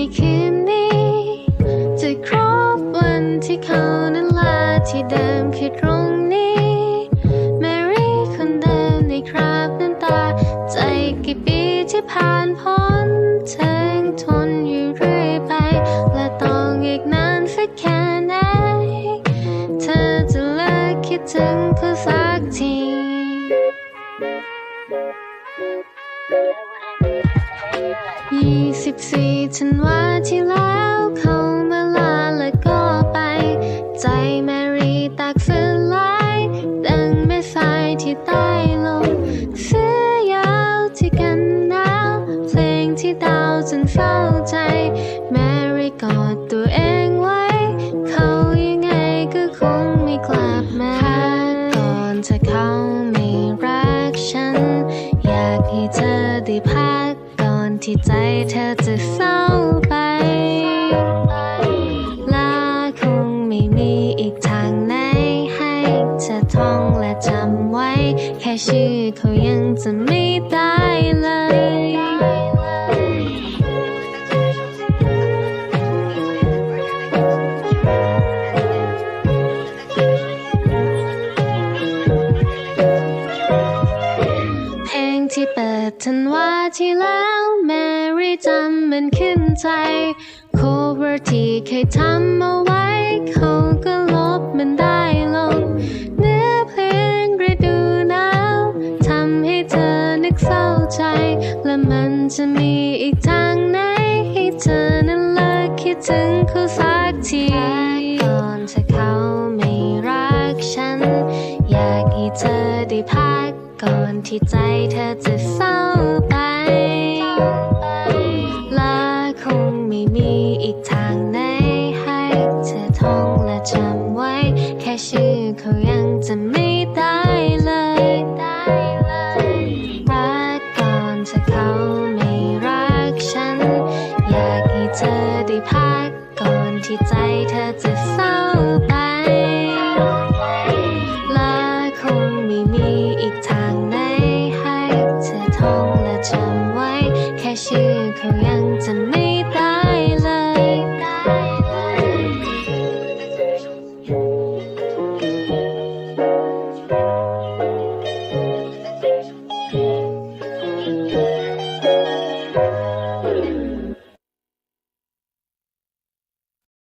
ในคืนนี้ จะครบวันที่เขานั้นลาที่เดิมคือตรงนี้ แมรี่คนเดิมในคราบน้ำตา ใจกี่ปีที่ผ่านพ้นเธอ 24ธันวาที่แล้วเขามลาและก็ไป ใจแมรี่ตากฝืนลายดังแมสายที่ใต้ลมเสื้อยาวที่กันหนาวเพลงที่ดาจนเฝ้าใจ แมรี่กอดตัวเองไวเขายังไงก็คงไม่กลับมาก่อนถ้าเขาไม่รักฉัน อยากให้เธอได้พา ที่ใจเธอจะเศร้าไป ลาคงไม่มีอีกทางไหนให้เธอท่องและจำไว้ แค่ชื่อเขายังจะไม่ได้เลยเพลงที่เปิด ทันว่าที่แล้วแมรี่จำมันขึ้นใจ โคเวอร์ที่เคยทำเอาไว้ เขาก็ลบมันได้ลง เนื้อเพลงฤดูหนาวทำให้เธอนึกเศร้าใจ และมันจะมีอีกทางไหน ให้เธอนั้นเลิกคิดถึงเขาสักทีก่อนถ้าเขาไม่รักฉัน อยากให้เธอได้พัก ก่อนที่ใจเธอจะเศร้าไป และคงไม่มีอีกทางไหนให้เธอท่องและจำไว้ แค่ชื่อเขายังจะไม่ได้เลยรักก่อนถ้าเขาไม่รักฉัน อยากให้เธอได้พัก ก่อนที่ใจเธอจะเศร้าไป